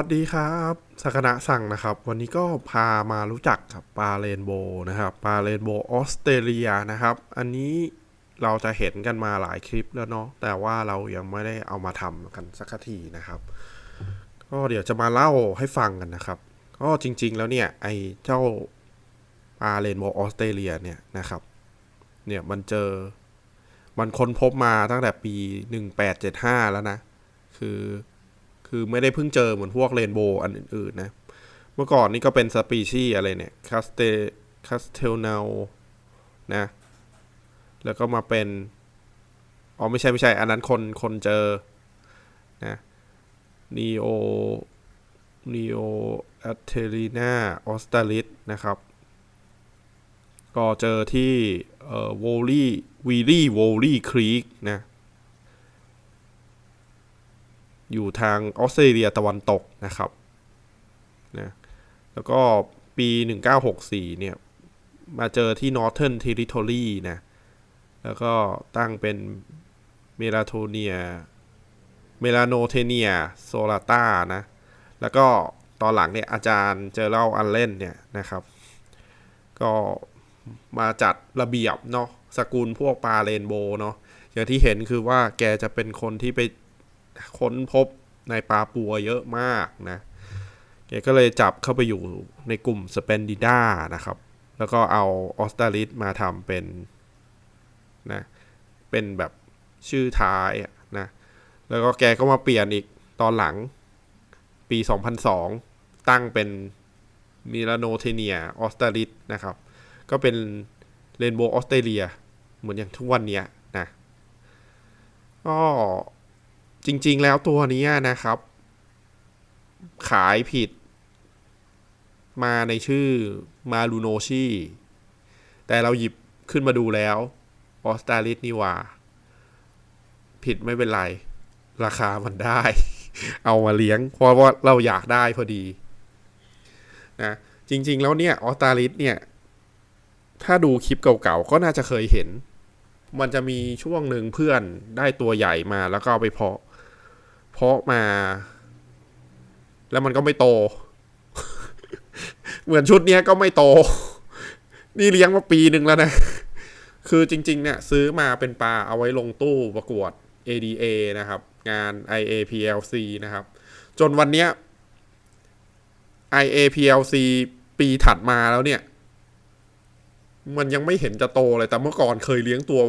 วัสดีครับสักนะสั่งนะครับ วันนี้ก็พามารู้จักกับปลาเรนโบนะครับปลาเรนโบออสเตรเลียนะครับ อันนี้เราจะเห็นกันมาหลายคลิปแล้วเนาะแต่ว่าเรายังไม่ได้เอามาทำกันสักทีนะครับ ก็เดี๋ยวจะมาเล่าให้ฟังกันนะครับ ก็จริง ๆ แล้วเนี่ยไอเจ้าปลาเรนโบออสเตรเลียเนี่ยนะครับ เนี่ยมันเจอมันค้นพบมาตั้งแต่ปี 1875 แล้วนะ คือ คือไม่ได้เพิ่งเจอเหมือนพวกเรนโบว์อันอื่นๆนะ เมื่อก่อนนี่ก็เป็นสปีชีอะไรเนี่ยคาสเตคาสเทลเนลนะ แล้วก็มาเป็น อ๋อไม่ใช่ไม่ใช่ อันนั้นคนคนเจอ นะนีโอนีโอแอเทลีนาออสตาลิสนะครับ ก็เจอที่เอ่อโวลี่วีลี่โวลี่ครีกนะ อยู่ทางออสเตรเลียตะวันตกนะครับนะแล้วก็ปี 1964 เนี่ย มาเจอที่ Northern Territory นะ แล้วก็ตั้งเป็นเมลาโทเนีย เมลาโนเทเนียโซลาตานะ แล้วก็ตอนหลังเนี่ย อาจารย์เจอเล่าอันเล่นเนี่ยนะครับ ก็มาจัดระเบียบเนาะสกุลพวกปลาเรนโบว์เนาะอย่างที่เห็นคือว่าแกจะเป็นคนที่ไป ค้นพบในปลาปัวเยอะมากนะแกก็เลยจับเข้าไปอยู่ในกลุ่มสเปนดิด้านะครับ แล้วก็เอาออสตาลิสมาทำเป็นนะเป็นแบบชื่อท้ายนะ แล้วก็แกก็มาเปลี่ยนอีกตอนหลังปี 2002 ตั้งเป็นมิลานโนเทเนียออสตาลิสนะครับ ก็เป็นเรนโบว์ออสเตรเลีย เหมือนอย่างทุกวันเนี้ยนะก็ จริง ๆ แล้วตัวนี้นะครับ ขายผิด มาในชื่อมาลูโนชีแต่เราหยิบขึ้นมาดูแล้วออสตาลิสนี่ว่า ผิดไม่เป็นไร ราคามันได้ เอามาเลี้ยง เพราะว่าเราอยากได้พอดีนะจริง ๆ แล้วเนี่ยออสตาลิสเนี่ย ถ้าดูคลิปเก่าๆ ก็น่าจะเคยเห็น มันจะมีช่วงหนึ่งเพื่อนได้ตัวใหญ่มาแล้วก็เอาไปเพาะ เพาะมา แล้วมันก็ไม่โต เหมือนชุดเนี้ยก็ไม่โต นี่เลี้ยงมาปีหนึ่งแล้วนะ คือจริง ๆ เนี่ย ซื้อมาเป็นปลาเอาไว้ลงตู้ประกวด ADA นะครับ งาน IAPLC นะครับ จนวันเนี้ย IAPLC ปีถัดมาแล้วเนี่ย มันยังไม่เห็นจะโตเลย แต่เมื่อก่อนเคยเลี้ยงตัว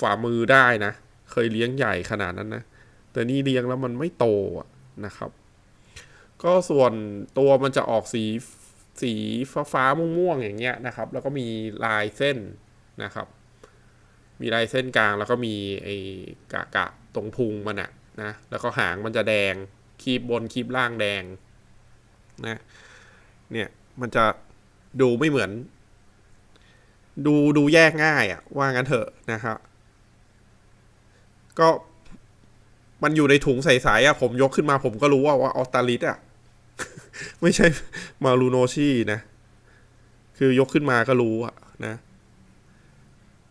ฝ่ามือได้นะ เคยเลี้ยงใหญ่ขนาดนั้นนะ แต่นี่เลี้ยงแล้วมันไม่โตนะครับ ก็ส่วนตัวมันจะออกสีสีฟ้าฟ้าม่วงๆอย่างเงี้ยนะครับ แล้วก็มีลายเส้นนะครับ มีลายเส้นกลางแล้วก็มีไอ้กะกะตรงพุงมันอะนะแล้วก็หางมันจะแดงคีบบนคีบล่างแดงนะเนี่ยมันจะดูไม่เหมือน ดูดูแยกง่ายอะว่างั้นเถอะนะครับก็ มันอยู่ในถุงใสๆอะผมยกขึ้นมาผมก็รู้ว่าว่าออสตาลิสอะไม่ใช่มารูโนชีนะ คือยกขึ้นมาก็รู้อะนะ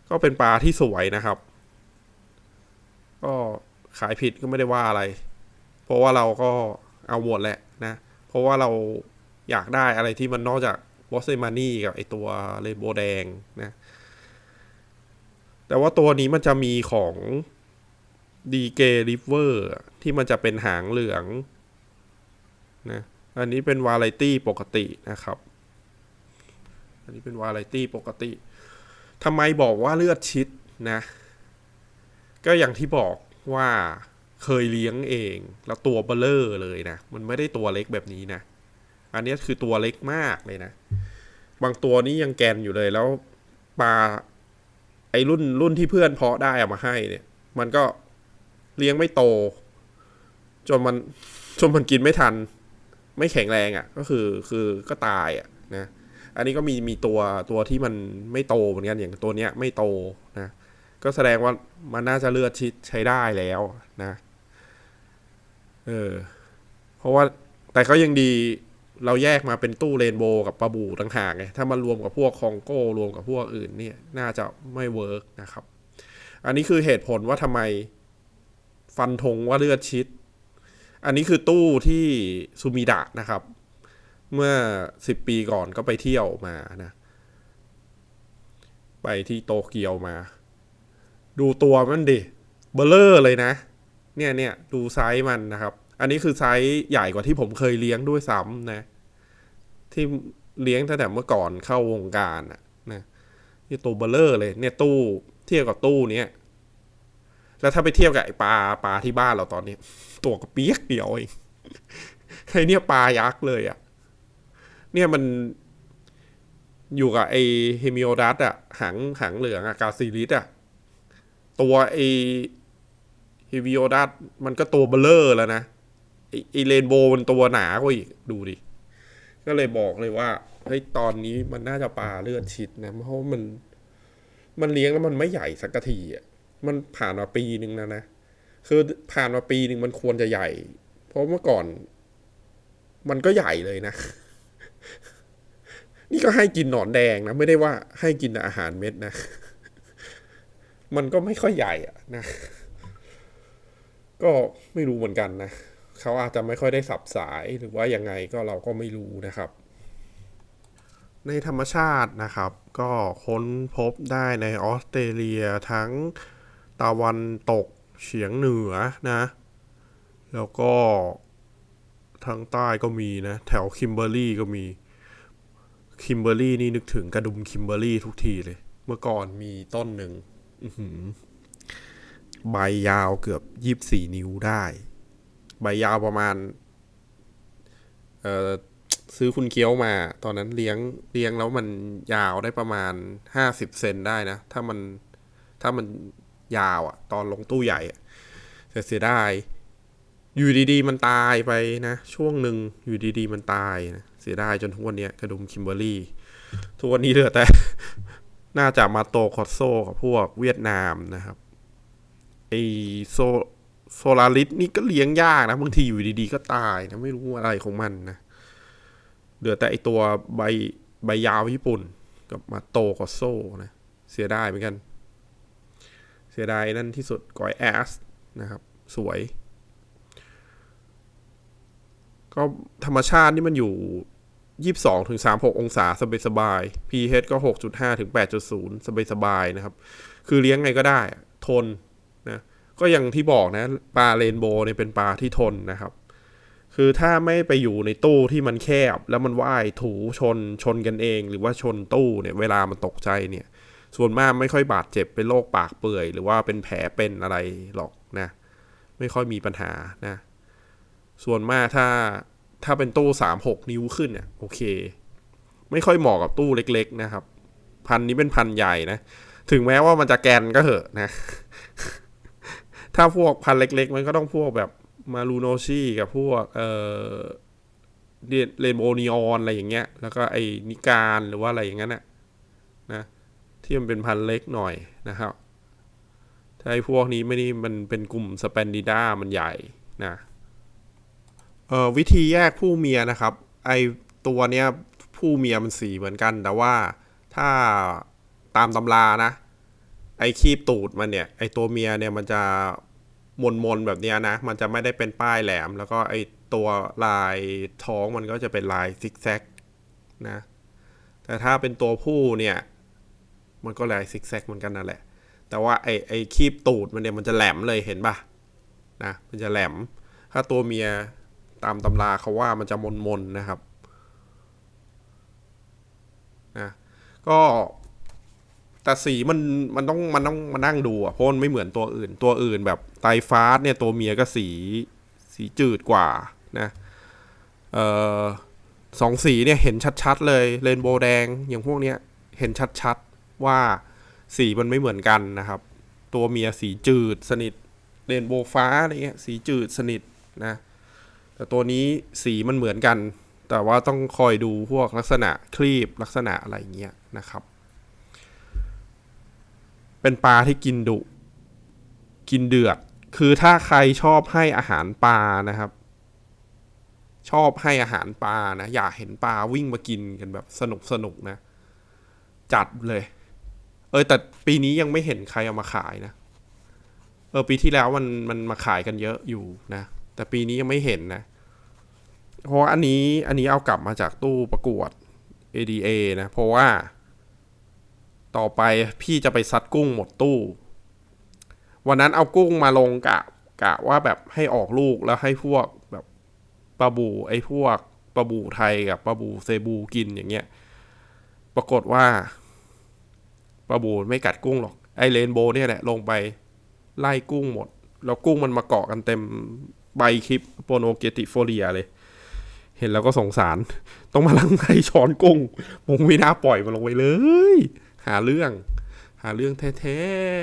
ก็เป็นปลาที่สวยนะครับ ก็ขายผิดก็ไม่ได้ว่าอะไร เพราะว่าเราก็เอาหมดแหละนะ เพราะว่าเราอยากได้อะไรที่มันนอกจากบอสเซมานี่กับไอตัวเรนโบแดงนะ แต่ว่าตัวนี้มันจะมีของ ดีเกริเวอร์ที่มันจะเป็นหางเหลืองนะอันนี้เป็นวาไรตี้ปกตินะครับ อันนี้เป็นวาไรตี้ปกติทำไมบอกว่าเลือดชิดนะ ก็อย่างที่บอกว่าเคยเลี้ยงเอง แล้วตัวเบลเลอร์เลยนะ มันไม่ได้ตัวเล็กแบบนี้นะ อันนี้คือตัวเล็กมากเลยนะ บางตัวนี้ยังแกนอยู่เลยแล้วปลาไอรุ่นรุ่นที่เพื่อนเพาะได้เอามาให้เนี่ย มันก็ เลี้ยงไม่โต จนมันจนมันกินไม่ทัน ไม่แข็งแรงอะ่ะ ก็คือคือก็ตายอะ่ะนะอันนี้ก็มีมีตัวตัวที่มันไม่โตเหมือนกันอย่างตัวเนี้ยไม่โตนะก็แสดงว่ามันน่าจะเลือดชิดใช้ได้แล้วนะเออเพราะว่าแต่ก็ยังดีเราแยกมาเป็นตู้เรนโบว์กับปลาบูต่างหากไงถ้ามารวมกับพวกคองโก้รวมกับพวกอื่นเนี่ย น่าจะไม่เวิร์กนะครับ อันนี้คือเหตุผลว่าทำไม ฟันธงว่าเลือดชิด อันนี้คือตู้ที่ซูมิดะนะครับ เมื่อสิบปีก่อนก็ไปเที่ยวมานะ ไปที่โตเกียวมา ดูตัวมันดิ เบลเลอร์เลยนะ เนี่ยเนี่ยดูไซส์มันนะครับ อันนี้คือไซส์ใหญ่กว่าที่ผมเคยเลี้ยงด้วยซ้ำนะ ที่เลี้ยงตั้งแต่เมื่อก่อนเข้าวงการอะนะนี่ตัวเบลเลอร์เลย เนี่ยตู้เทียบกับตู้เนี้ย แล้วถ้าไปเทียบกับไอปลาปลาที่บ้านเราตอนนี้ ตัวก็เปียกเดียวเองไอเนี่ยปลายักษ์เลยอะ่ะ เนี่ยมันอยู่กับไอเฮมิโอดัสอะหางหางเหลืองอะกาซิลิสอะตัวไอเฮมิโอดัสมันก็ตัวเบลเลอร์แล้วนะไอไอเรนโบว์มันตัวหนากว่าอีกดูดิ ก็เลยบอกเลยว่าเฮ้ยตอนนี้มันน่าจะปลาเลือดชิดนะ เพราะมัน มันเลี้ยงแล้วมันไม่ใหญ่สักทีอะ มันผ่านมาปีหนึ่งนะนะ คือผ่านมาปีหนึ่งมันควรจะใหญ่ เพราะเมื่อก่อน มันก็ใหญ่เลยนะ นี่ก็ให้กินหนอนแดงนะ ไม่ได้ว่าให้กินอาหารเม็ดนะ มันก็ไม่ค่อยใหญ่อะนะ ก็ไม่รู้เหมือนกันนะเขาอาจจะไม่ค่อยได้สับสายหรือว่ายังไงก็เราก็ไม่รู้นะครับ ในธรรมชาตินะครับ ก็ค้นพบได้ในออสเตรเลียทั้ง ตะวันตกเฉียงเหนือนะ แล้วก็ทางใต้ก็มีนะ แถวคิมเบอร์รี่ก็มี คิมเบอร์รี่นี่นึกถึงกระดุมคิมเบอร์รี่ทุกทีเลย เมื่อก่อนมีต้นหนึ่งใบยาวเกือบยี่สี่นิ้วได้ ใบยาวประมาณ เอ่อซื้อคุณเคี้ยวมา ตอนนั้นเลี้ยงเลี้ยงแล้วมันยาวได้ประมาณห้าสิบเซนได้นะ ถ้ามันถ้ามัน ยาวอะตอนลงตู้ใหญ่แต่เสียดายอยู่ดีๆ มันตายไปนะ ช่วงหนึ่งอยู่ดีๆ มันตายนะเสียดายจนทุกวันนี้กระดุมคิมเบอรี่ทุกวันนี้เหลือแต่ น่าจะมาโตคอตโซกับพวกเวียดนามนะครับไอโซโซลาริสนี่ก็เลี้ยงยากนะบางทีอยู่ดีๆ ก็ตายนะไม่รู้อะไรของมันนะเหลือแต่ไอตัวใบใบยาวญี่ปุ่น กับมาโตกอโซนะเสียดายเหมือนกัน เสียดายนั่นที่สุดกอยแอสนะครับ สวย ก็ธรรมชาตินี่มันอยู่ 22ถึง36 องศาสบายสบายๆ pH ก็ 6.5ถึง8.0 สบายสบายๆนะครับ คือเลี้ยงไงก็ได้ ทนนะก็อย่างที่บอกนะ ปลาเรนโบว์เนี่ยเป็นปลาที่ทนนะครับ คือถ้าไม่ไปอยู่ในตู้ที่มันแคบ แล้วมันว่ายถูชนชนกันเอง หรือว่าชนตู้เนี่ย เวลามันตกใจเนี่ย ส่วนมากไม่ค่อยบาดเจ็บเป็นโรคปากเปื่อย หรือว่าเป็นแผลเป็นอะไรหรอกนะ ไม่ค่อยมีปัญหานะ ส่วนมากถ้าถ้าเป็นตู้สามหกนิ้วขึ้นเนี่ยโอเค ไม่ค่อยเหมาะกับตู้เล็ก ๆ นะครับ พันนี้เป็นพันใหญ่นะ ถึงแม้ว่ามันจะแกนก็เหอะนะ ถ้าพวกพันเล็ก ๆ มันก็ต้องพวกแบบมารูโนชีกับพวกเอ่อเรนโบนีออนอะไรอย่างเงี้ย แล้วก็ไอ้นิการหรือว่าอะไรอย่างนั้นนะนะ ที่มันเป็นพันเล็กหน่อยนะครับ ถ้าไอ้พวกนี้ไม่ได้มันเป็นกลุ่มสเปนดิด้ามันใหญ่นะเอ่อวิธีแยกผู้เมียนะครับ ไอตัวเนี้ยผู้เมียมันสีเหมือนกัน แต่ว่าถ้าตามตำรานะ ไอคีบตูดมันเนี่ย ไอตัวเมียเนี่ยมันจะมนมนแบบเนี้ยนะ มันจะไม่ได้เป็นป้ายแหลม แล้วก็ไอตัวลายท้องมันก็จะเป็นลายซิกแซกนะ แต่ถ้าเป็นตัวผู้เนี่ย มันก็ลายซิกแซกเหมือนกันนั่นแหละ แต่ว่าไอไอคีบตูดมันเนี่ยมันจะแหลมเลยเห็นปะนะมันจะแหลม ถ้าตัวเมียตามตำราเขาว่ามันจะมนมนๆนะครับนะก็แต่สีมันมันต้องมันต้องมานั่งดูอะเพราะมันไม่เหมือนตัวอื่น ตัวอื่นแบบไตฟาสเนี่ยตัวเมียก็สีสีจืดกว่านะเอ่อสองสีเนี่ยเห็นชัดๆเลยเรนโบว์แดงอย่างพวกเนี้ยเห็นชัดๆ ว่าสีมันไม่เหมือนกันนะครับ ตัวเมียสีจืดสนิทเรนโบว์ฟ้าอะไรเงี้ยสีจืดสนิทนะแต่ตัวนี้สีมันเหมือนกัน แต่ว่าต้องคอยดูพวกลักษณะคลีบลักษณะอะไรเงี้ยนะครับ เป็นปลาที่กินดุกินเดือด คือถ้าใครชอบให้อาหารปลานะครับ ชอบให้อาหารปลานะ อยากเห็นปลาวิ่งมากินกันแบบสนุกสนุกนะ จัดเลย ออแต่ปีนี้ยังไม่เห็นใครเอามาขายนะ เออปีที่แล้วมันมันมาขายกันเยอะอยู่นะ แต่ปีนี้ยังไม่เห็นนะ เพราะอันนี้อันนี้เอากลับมาจากตู้ประกวด ADA นะ เพราะว่า ต่อไปพี่จะไปซัดกุ้งหมดตู้ วันนั้นเอากุ้งมาลงกะกะว่าแบบให้ออกลูกแล้วให้พวกแบบปลาบูไอ้พวกปลาบูไทยกับปลาบูเซบูกินอย่างเงี้ย ปรากฏว่า ปลาบูไม่กัดกุ้งหรอก ไอเรนโบ์เนี่ยแหละลงไปไล่กุ้งหมด แล้วกุ้งมันมาเกาะกันเต็มใบคลิปโปโนเกติโฟเลียเลย เห็นแล้วก็สงสาร ต้องมาลังไห้ช้อนกุ้งมงไม่น่าปล่อยมันลงไปเลย หาเรื่อง หาเรื่องแท้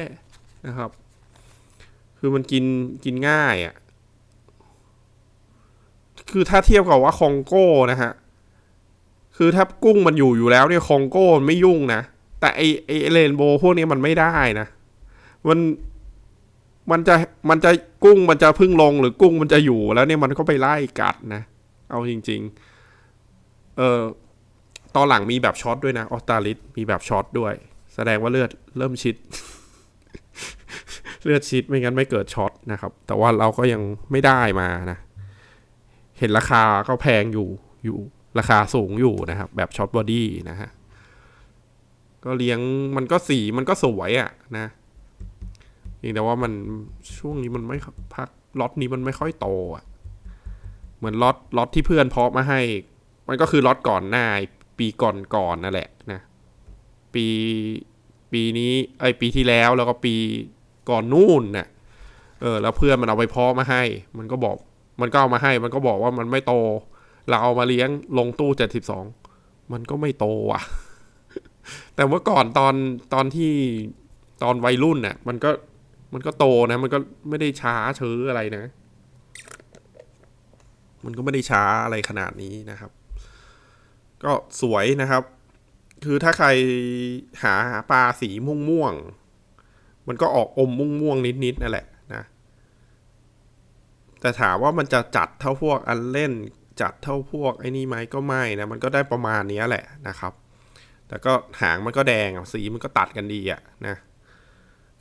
ๆนะครับ คือมันกินกินง่ายอะ่ะ คือถ้าเทียบกับว่าคองโก้นะฮะ คือถ้ากุ้งมันอยู่อยู่แล้วเนี่ยคองโก้มันไม่ยุ่งนะ แต่ไอไอเรนโบว์พวกนี้มันไม่ได้นะมันมันจะมันจะกุ้งมันจะพึ่งลงหรือกุ้งมันจะอยู่แล้วเนี่ยมันก็ไปไล่กัดนะ เอาจริง ๆ เออตอนหลังมีแบบช็อตด้วยนะออสตาลิสมีแบบช็อตด้วย แสดงว่าเลือดเริ่มชิด เลือดชิดไม่งั้นไม่เกิดช็อตนะครับ แต่ว่าเราก็ยังไม่ได้มานะ เห็นราคาก็แพงอยู่อยู่ ราคาสูงอยู่นะครับ แบบช็อตบอดี้นะฮะ ก็เลี้ยงมันก็สีมันก็สวยอะ่ะนะเพียงแต่ว่ามันช่วงนี้มันไม่พักล็อตนี้มันไม่ค่อยโตอะ เหมือนล็อตล็อตที่เพื่อนเพาะมาให้ มันก็คือล็อตก่อนหน้าปีก่อนก่อนนั่นแหละนะ ปีปีนี้ไอปีที่แล้วแล้วก็ปีก่อนนู่นน่ะเออแล้วเพื่อนมันเอาไปเพาะมาให้ มันก็บอก มันก็เอามาให้ มันก็บอกว่ามันไม่โต เราเอามาเลี้ยงลงตู้เจ็ดสิบสอง มันก็ไม่โตอะ แต่เมื่อก่อนตอนตอนที่ตอนวัยรุ่นน่ะมันก็มันก็โตนะ มันก็ไม่ได้ช้าเชื้ออะไรนะ มันก็ไม่ได้ช้าอะไรขนาดนี้นะครับ ก็สวยนะครับ คือถ้าใครหาหาปลาสีม่วงม่วงมันก็ออกอมม่วงม่วงนิดๆนั่นแหละนะ แต่ถามว่ามันจะจัดเท่าพวกอันเล่น จัดเท่าพวกไอ้นี่ไหมก็ไม่นะ มันก็ได้ประมาณนี้แหละนะครับ แต่ก็หางมันก็แดงสีมันก็ตัดกันดีอะนะ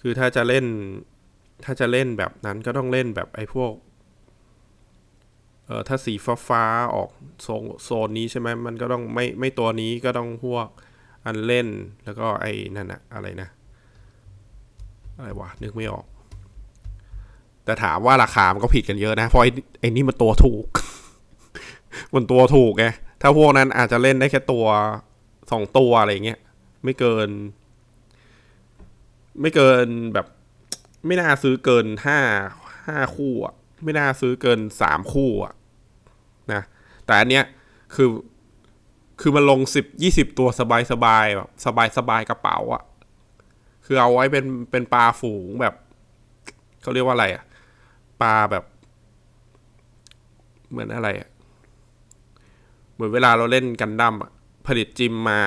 คือถ้าจะเล่น ถ้าจะเล่นแบบนั้นก็ต้องเล่นแบบไอ้พวก เออถ้าสีฟ้าฟ้าออกโซนโซนนี้ใช่ไหมมันก็ต้องไม่ไม่ตัวนี้ก็ต้องพวกอันเล่นแล้วก็ไอ้นั่นอะอะไรนะ อะไรวะนึกไม่ออก แต่ถามว่าราคา มันก็ผิดกันเยอะนะ เพราะไอ้ไอ้นี่มันตัวถูก มันตัวถูกไงถ้าพวกนั้นอาจจะเล่นได้แค่ตัว สองตัวอะไรเงี้ยไม่เกิน ไม่เกินแบบ ไม่น่าซื้อเกินห้าห้าคู่อะไม่น่าซื้อเกินสามคู่อะนะแต่อันเนี้ยคือคือมันลงสิบยี่สิบตัวสบายสบายแบบสบายสบายกระเป๋าอะคือเอาไว้เป็นเป็นปลาฝูงแบบเขาเรียกว่าอะไรอะปลาแบบ เหมือนอะไรอะเหมือนเวลาเราเล่นกันดั้มอะ ผลิตจิมมา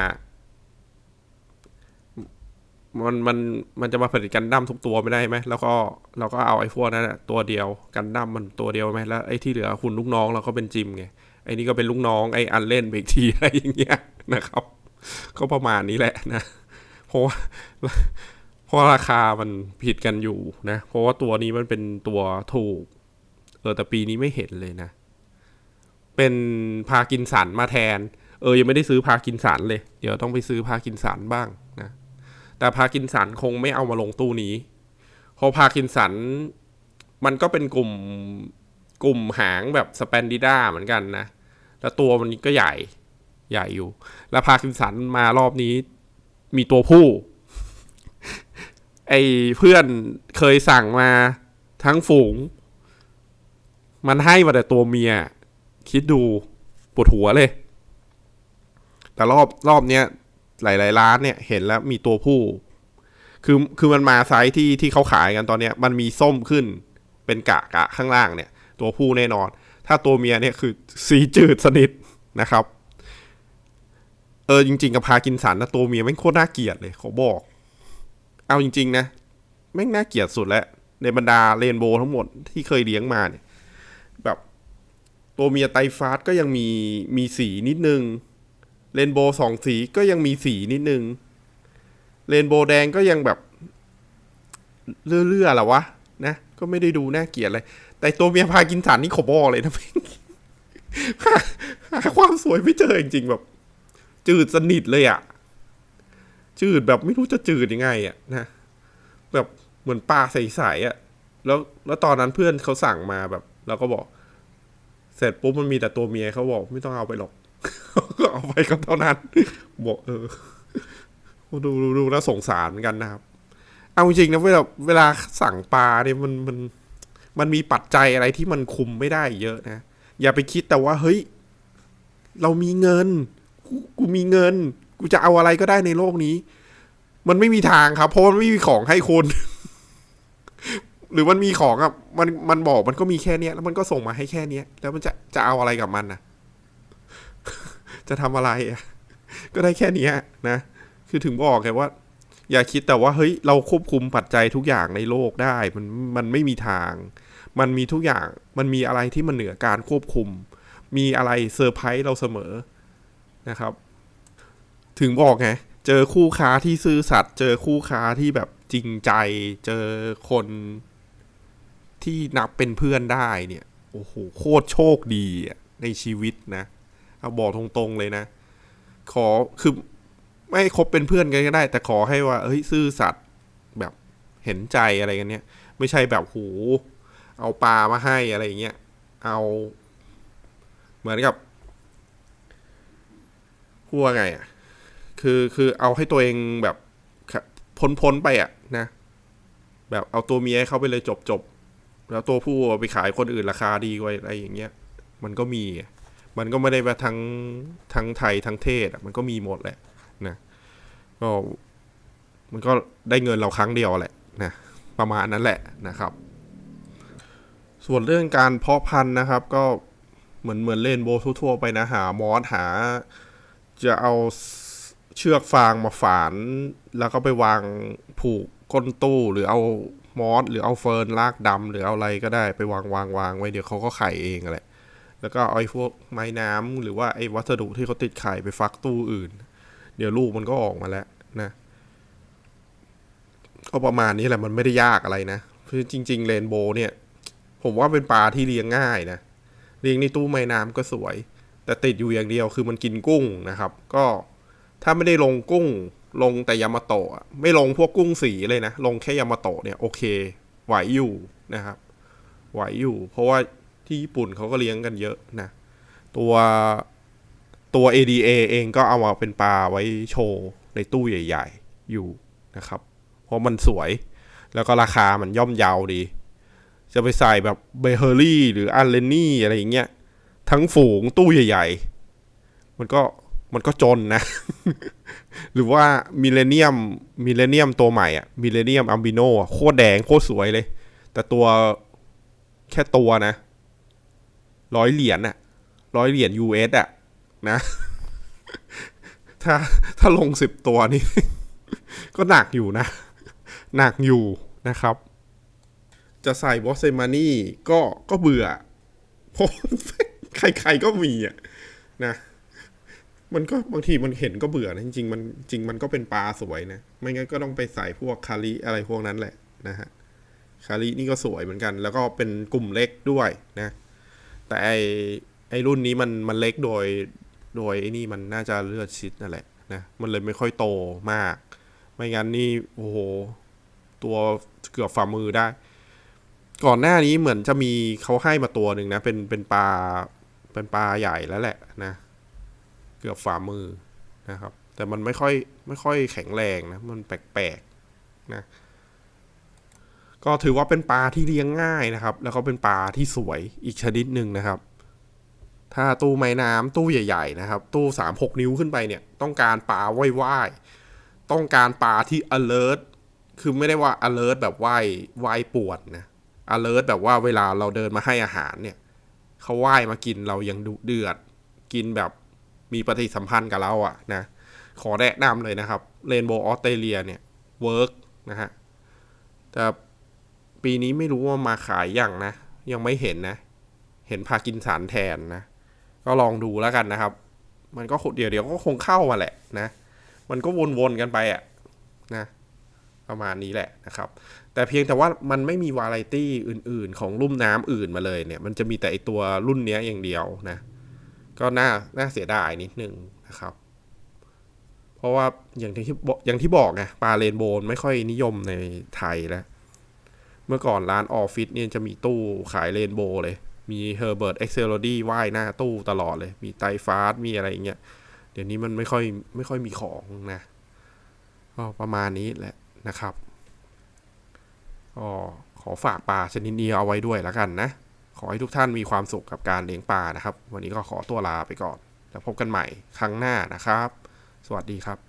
มันมันมันจะมาผลิตกันดั้มทุกตัวไม่ได้ไหมแล้วก็เราก็เอาไอ้พวกนั้นอะตัวเดียวกันดั้มมันตัวเดียวไหมแล้วไอ้ที่เหลือคุณลูกน้องเราก็เป็นจิมไงไอ้นี่ก็เป็นลูกน้องไอ้อันเล่นเบกทีอะไรอย่างเงี้ยนะครับ ก็ประมาณนี้แหละนะเพราะว่าเพราะราคามันผิดกันอยู่นะ เพราะว่าตัวนี้มันเป็นตัวถูก เออแต่ปีนี้ไม่เห็นเลยนะ เป็นพากินสันมาแทน เออยังไม่ได้ซื้อพากินสันเลย เดี๋ยวต้องไปซื้อพากินสันบ้างนะแต่พากินสันคงไม่เอามาลงตู้นี้เพราะพากินสันมันก็เป็นกลุ่มกลุ่มหางแบบสเปนดิด้าเหมือนกันนะ แล้วตัวมันก็ใหญ่ใหญ่อยู่ แล้วพากินสันมารอบนี้มีตัวผู้ ไอเพื่อนเคยสั่งมาทั้งฝูง มันให้มาแต่ตัวเมีย คิดดูปวดหัวเลย แต่รอบรอบเนี้ยหลาย ๆ ร้านเนี่ยเห็นแล้วมีตัวผู้ คือคือมันมาไซส์ที่ที่เขาขายกันตอนเนี้ย มันมีส้มขึ้น เป็นกะกะข้างล่างเนี่ย ตัวผู้แน่นอน ถ้าตัวเมียเนี่ยคือสีจืดสนิทนะครับ เออจริง ๆ กับพากินสันนะตัวเมียแม่งโคตรน่าเกลียดเลยเขาบอก เอาจริง ๆ นะแม่งน่าเกลียดสุดแล้วในบรรดาเรนโบว์ทั้งหมดที่เคยเลี้ยงมาเนี่ย แบบ ตัวเมียไตฟาสก็ยังมีมีสีนิดนึง เรนโบว์สองสีก็ยังมีสีนิดนึงเรนโบว์แดงก็ยังแบบเลื่อๆแหละวะนะก็ไม่ได้ดูน่าเกลียดเลย แต่ตัวเมียพากินสันนี่ขบอเลยนะเพ่งหาหาความสวยไม่เจอจริงๆแบบ จืดสนิทเลยอะจืดแบบไม่รู้จะจืดยังไงอะนะแบบเหมือนปลาใสๆอะแล้วแล้วตอนนั้นเพื่อนเขาสั่งมาแบบ เราก็บอก เสร็จปุ๊บมันมีแต่ตัวเมียเขาบอก ไม่ต้องเอาไปหรอก ก็เอาไปก็เท่านั้นบอกเออดูดูดูแล้วสงสารเหมือนกันนะครับ เอาจริงๆนะเวลาเวลาสั่งปลาเนี่ยมันมันมันมีปัจจัยอะไรที่มันคุมไม่ได้เยอะนะ อย่าไปคิดแต่ว่าเฮ้ย เรามีเงินกูกูมีเงิน กูจะเอาอะไรก็ได้ในโลกนี้ มันไม่มีทางครับ เพราะมันไม่มีของให้คุณหรือมันมีของอะมันมันบอกมันก็มีแค่เนี้ย แล้วมันก็ส่งมาให้แค่เนี้ย แล้วมันจะจะเอาอะไรกับมันนะ จะทำอะไรก็ได้แค่นี้นะ คือถึงบอกไงว่า อย่าคิดแต่ว่าเฮ้ยเราควบคุมปัจจัยทุกอย่างในโลกได้ มันมันไม่มีทาง มันมีทุกอย่างมันมีอะไรที่มันเหนือการควบคุม มีอะไรเซอร์ไพรส์เราเสมอนะครับ ถึงบอกไงเจอคู่ค้าที่ซื่อสัตย์เจอคู่ค้าที่แบบจริงใจ เจอคนที่นับเป็นเพื่อนได้เนี่ยโอ้โหโคตรโชคดีในชีวิตนะ เอาบอกตรงๆเลยนะ ขอคือไม่คบเป็นเพื่อนกันก็ได้ แต่ขอให้ว่าเฮ้ยซื่อสัตย์แบบเห็นใจอะไรกันเนี่ยไม่ใช่แบบโหเอาปลามาให้อะไรอย่างเงี้ยเอาเหมือนกับพูดว่าไงอะคือคือเอาให้ตัวเองแบบพ้นพ้นๆไปอะนะ แบบเอาตัวเมียให้าไปเลยจบจบแล้วตัวผู้ไปขายคนอื่นราคาดีกว่าอะไรอย่างเงี้ย มันก็มี มันก็ไม่ได้ว่าทั้งทั้งไทยทั้งเทศอะมันก็มีหมดแหละนะก็มันก็ได้เงินเราครั้งเดียวแหละนะประมาณนั้นแหละนะครับ ส่วนเรื่องการเพาะพันธุ์นะครับ ก็เหมือนเหมือนเล่นโบทั่วๆไปนะหามอสหา จะเอาเชือกฟางมาฝาน แล้วก็ไปวางผูกก้นตู้หรือเอามอสหรือเอาเฟิร์นลากดำหรือเอาอะไรก็ได้ไปวางวางวางไว้เดี๋ยวเขาก็ไข่เองแหละ แล้วก็เอาไอ้พวกไม้น้ำหรือว่าไอ้วัสดุที่เขาติดไข่ไปฟักตู้อื่น เดี๋ยวลูกมันก็ออกมาแล้วนะก็ประมาณนี้แหละมันไม่ได้ยากอะไรนะคือจริง ๆเรนโบว์เนี่ย ผมว่าเป็นปลาที่เลี้ยงง่ายนะเลี้ยงในตู้ไม้น้ำก็สวย แต่ติดอยู่อย่างเดียวคือมันกินกุ้งนะครับ ก็ถ้าไม่ได้ลงกุ้งลงแต่ยามาโตะไม่ลงพวกกุ้งสีเลยนะ ลงแค่ยามาโตะเนี่ยโอเค ไหวอยู่นะครับ ไหวอยู่ เพราะว่า ที่ญี่ปุ่นเขาก็เลี้ยงกันเยอะนะตัวตัว ADA เองก็เอามาเป็นปลาไว้โชว์ในตู้ใหญ่ ๆ อยู่นะครับ เพราะมันสวยแล้วก็ราคามันย่อมเยาวดี จะไปใส่แบบเบเฮอรี่หรืออันเลนนี่อะไรอย่างเงี้ย ทั้งฝูงตู้ใหญ่ ๆ มันก็มันก็จนนะ หรือว่ามิเลเนียมมิเลเนียมตัวใหม่อะมิเลเนียมอัมบิโนโคตรแดงโคตรสวยเลย แต่ตัวแค่ตัวนะ ร้อยเหรียญอะร้อยเหรียญ US อะนะ ถ้าถ้าลงสิบตัวนี่ ก็หนักอยู่นะ หนักอยู่นะครับ จะใส่บอสเซมานี่ก็ก็เบื่อเพราะใคร ๆก็มีอะนะมันก็บางทีมันเห็นก็เบื่อนะจริงๆมันจริงมันก็เป็นปลาสวยนะ ไม่งั้นก็ต้องไปใส่พวกคาริอะไรพวกนั้นแหละนะฮะคารินี่ก็สวยเหมือนกัน แล้วก็เป็นกลุ่มเล็กด้วยนะ แต่ไอไอรุ่นนี้มันมันเล็กโดย โดยไอ้นี่มันน่าจะเลือดชิดนั่นแหละนะมันเลยไม่ค่อยโตมาก ไม่งั้นนี่โอ้โห ตัวเกือบฝ่ามือได้ ก่อนหน้านี้เหมือนจะมีเขาให้มาตัวหนึ่งนะ เป็นเป็นปลาเป็นปลาใหญ่แล้วแหละนะ เกือบฝ่ามือนะครับ แต่มันไม่ค่อยไม่ค่อยแข็งแรงนะ มันแปลกๆนะ ก็ถือว่าเป็นปลาที่เลี้ยงง่ายนะครับ แล้วก็เป็นปลาที่สวยอีกชนิดหนึ่งนะครับ ถ้าตู้ไม้น้ำตู้ใหญ่ ๆ นะครับ ตู้สามหกนิ้วขึ้นไปเนี่ย ต้องการปลาว่ายๆต้องการปลาที่ alert คือไม่ได้ว่า alert แบบว่ายว่ายปวดนะ alert แบบว่าเวลาเราเดินมาให้อาหารเนี่ยเขาว่ายมากินเรายังดุเดือด กินแบบมีปฏิสัมพันธ์กับเราอะนะ ขอแนะนำเลยนะครับเรนโบว์ออสเตรเลียเนี่ยเวิร์กนะฮะแต่ ปีนี้ไม่รู้ว่ามาขายยังนะ ยังไม่เห็นนะ เห็นพากินสารแทนนะ ก็ลองดูแล้วกันนะครับ มันก็เดี๋ยวเดี๋ยวก็คงเข้ามาแหละนะ มันก็วนๆกันไปอะนะ ประมาณนี้แหละนะครับ แต่เพียงแต่ว่ามันไม่มีวาไรตี้อื่น ๆ ของลุ่มน้ำอื่นมาเลยเนี่ย มันจะมีแต่ไอตัวรุ่นเนี้ยอย่างเดียวนะ ก็น่าน่าเสียดายนิดนึงนะครับเพราะว่าอย่างที่อย่างที่บอกไงปลาเรนโบว์ไม่ค่อยนิยมในไทยแล้ว เมื่อก่อนร้านออฟฟิศเนี่ยจะมีตู้ขายเรนโบว์เลย มีเฮอร์เบิร์ตเอ็กเซลดีว่ายหน้าตู้ตลอดเลย มีไตฟาสมีอะไรอย่างเงี้ย เดี๋ยวนี้มันไม่ค่อยไม่ค่อยมีของนะ ก็ประมาณนี้แหละนะครับก็ขอฝากปลาชนิดนี้เอาไว้ด้วยแล้วกันนะ ขอให้ทุกท่านมีความสุขกับการเลี้ยงปลานะครับ วันนี้ก็ขอตัวลาไปก่อน แล้วพบกันใหม่ครั้งหน้านะครับ สวัสดีครับ